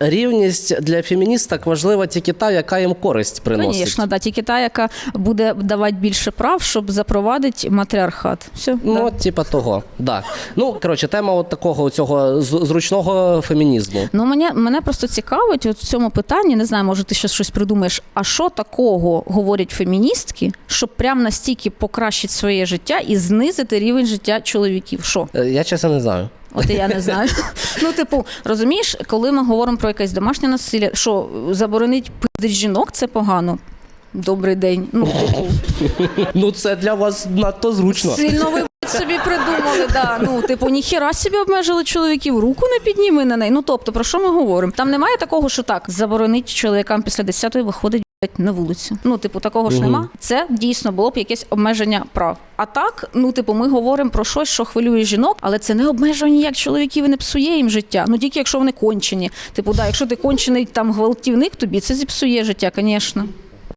Рівність для феміністок важлива тільки та, яка їм користь приносить. Звісно, да, тільки та, яка буде давати більше прав, щоб запровадити матріархат. Все, Ну, да. от, типа того. Да. Ну, коротше, тема от такого цього зручного фемінізму. Ну, мене, мене просто цікавить от в цьому питанні, не знаю, може ти ще щось придумаєш, а що такого говорять феміністки, щоб прям настільки покращити своє життя і знизити рівень життя чоловіків? Що? Е, Я чесно не знаю. От я не знаю. Ну, типу, розумієш, коли ми говоримо про якесь домашнє насилля, що заборонить пиздить жінок, це погано. Добрий день. Ну, типу, Ну, це для вас надто зручно. сильно ви блядь, собі придумали. Да. Ну, типу, ніхіра собі обмежили чоловіків, руку не підніми на неї. Ну, тобто, про що ми говоримо? Там немає такого, що так, заборонить чоловікам після 10-ї виходить на вулицю. Ну, типу, такого ж нема. Це дійсно було б якесь обмеження прав. А так, ну, типу, ми говоримо про щось, що хвилює жінок, але це не обмежує ніяк чоловіків і не псує їм життя. Ну тільки якщо вони кончені. Типу, да, якщо ти кончений там гвалтівник тобі, це зіпсує життя, звісно.